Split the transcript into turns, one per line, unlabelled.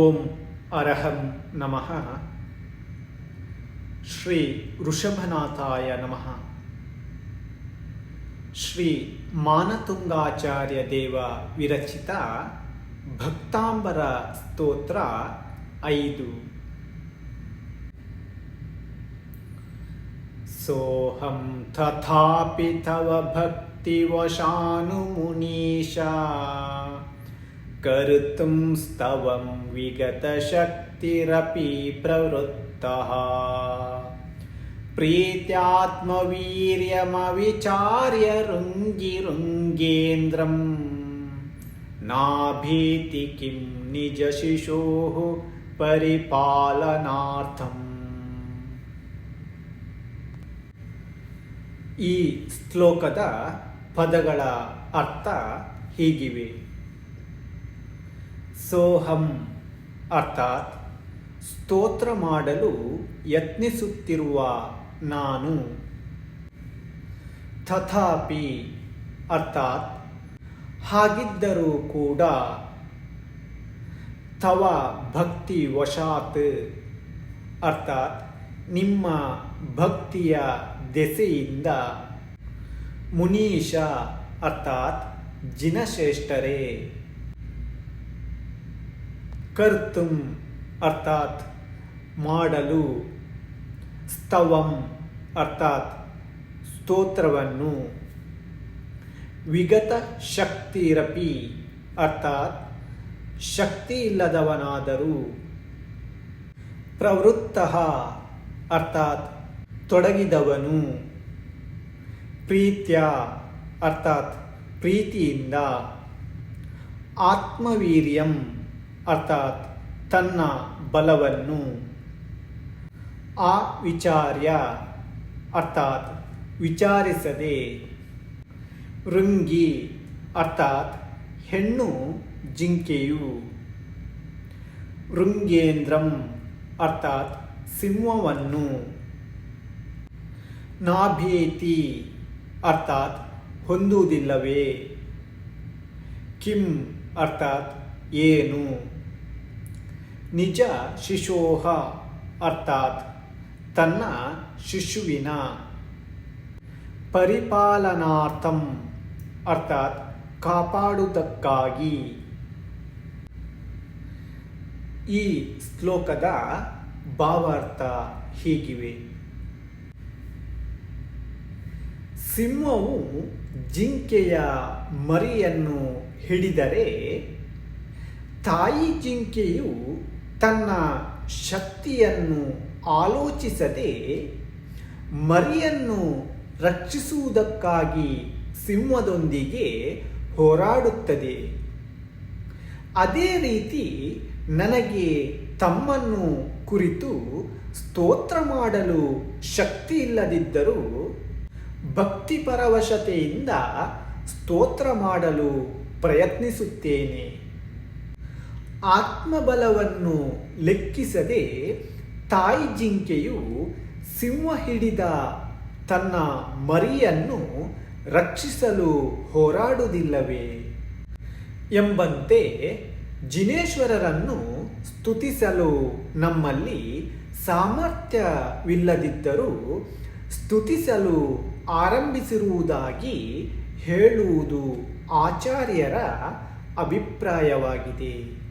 ಓಂ ಅರಹಂ ನಮಃ ಶ್ರೀ ವೃಷಭನಾಥಾಯ ನಮಃ ಶ್ರೀ ಮಾನತುಂಗಾಚಾರ್ಯ ದೇವ ವಿರಚಿತ ಭಕ್ತಾಂಬರ ಸ್ತೋತ್ರ ಐದು सोऽहं तथापि तव भक्तिवशानुमुनीशा कर्तुं स्तवं विगतशक्तिरपि प्रवृत्तः प्रीत्यात्मवीर्यमविचार्य रुङ्गिरुङ्गेन्द्रं नाभीति किं निजशिशोः परिपालनार्थम् ಈ ಶ್ಲೋಕದ ಪದಗಳ ಅರ್ಥ ಹೀಗಿವೆ ಸೋಹಂ ಅರ್ಥಾತ್ ಸ್ತೋತ್ರ ಮಾಡಲು ಯತ್ನಿಸುತ್ತಿರುವ ನಾನು. ತಥಾಪಿ ಅರ್ಥಾತ್ ಹಾಗಿದ್ದರೂ ಕೂಡ ತವ ಭಕ್ತಿ ವಶಾತ್. ಅರ್ಥಾತ್ ನಿಮ್ಮ ಭಕ್ತಿಯ ದೆಸೆಯಿಂದ ಮುನೀಶ ಅರ್ಥಾತ್ ಜಿನಶ್ರೇಷ್ಠರೇ. ಕರ್ತುಂ ಅರ್ಥಾತ್ ಮಾಡಲು ಸ್ತವಂ ಅರ್ಥಾತ್ ಸ್ತೋತ್ರವನ್ನು ವಿಗತ ಶಕ್ತಿರಪಿ ಅರ್ಥಾತ್ ಶಕ್ತಿ ಇಲ್ಲದವನಾದರೂ ಪ್ರವೃತ್ತ ಅರ್ಥಾತ್ ತೊಡಗಿದವನು. ಪ್ರೀತ್ಯ ಅರ್ಥಾತ್ ಪ್ರೀತಿಯಿಂದ ಆತ್ಮವೀರ್ಯಂ ಅರ್ಥಾತ್ ತನ್ನ ಬಲವನ್ನು. ಆ ವಿಚಾರ್ಯ ಅರ್ಥಾತ್ ವಿಚಾರಿಸದೆ ಋಂಗಿ ಅರ್ಥಾತ್ ಹೆಣ್ಣು ಜಿಂಕೆಯು. ಋಂಗೇಂದ್ರಂ ಅರ್ಥಾತ್ ಸಿಂಹವನ್ನು. ನಾಭೇತಿ ಅರ್ಥಾತ್ ಹೊಂದುವುದಿಲ್ಲವೇ. ಕಿಂ ಅರ್ಥಾತ್ ಏನು. ನಿಜ ಶಿಶೋಹ ಅರ್ಥಾತ್ ತನ್ನ ಶಿಶುವಿನ ಪರಿಪಾಲನಾರ್ಥಂ ಅರ್ಥಾತ್ ಕಾಪಾಡುವುದಕ್ಕಾಗಿ. ಈ ಶ್ಲೋಕದ ಭಾವಾರ್ಥ ಹೀಗಿವೆ. ಸಿಂಹವು ಜಿಂಕೆಯ ಮರಿಯನ್ನು ಹಿಡಿದರೆ ತಾಯಿ ಜಿಂಕೆಯು ತನ್ನ ಶಕ್ತಿಯನ್ನು ಆಲೋಚಿಸದೆ ಮರಿಯನ್ನು ರಕ್ಷಿಸುವುದಕ್ಕಾಗಿ ಸಿಂಹದೊಂದಿಗೆ ಹೋರಾಡುತ್ತದೆ. ಅದೇ ರೀತಿ ನನಗೆ ತಮ್ಮನ್ನು ಕುರಿತು ಸ್ತೋತ್ರ ಮಾಡಲು ಶಕ್ತಿ ಇಲ್ಲದಿದ್ದರೂ ಭಕ್ತಿ ಪರವಶತೆಯಿಂದ ಸ್ತೋತ್ರ ಮಾಡಲು ಪ್ರಯತ್ನಿಸುತ್ತೇನೆ. ಆತ್ಮಬಲವನ್ನು ಲೆಕ್ಕಿಸದೆ ತಾಯಿ ಜಿಂಕೆಯು ಸಿಂಹ ಹಿಡಿದ ತನ್ನ ಮರಿಯನ್ನು ರಕ್ಷಿಸಲು ಹೋರಾಡುವುದಿಲ್ಲವೇ? ಎಂಬಂತೆ ಜಿನೇಶ್ವರರನ್ನು ಸ್ತುತಿಸಲು ನಮ್ಮಲ್ಲಿ ಸಾಮರ್ಥ್ಯವಿಲ್ಲದಿದ್ದರೂ ಸ್ತುತಿಸಲು ಆರಂಭಿಸಿರುವುದಾಗಿ ಹೇಳುವುದು ಆಚಾರ್ಯರ ಅಭಿಪ್ರಾಯವಾಗಿದೆ.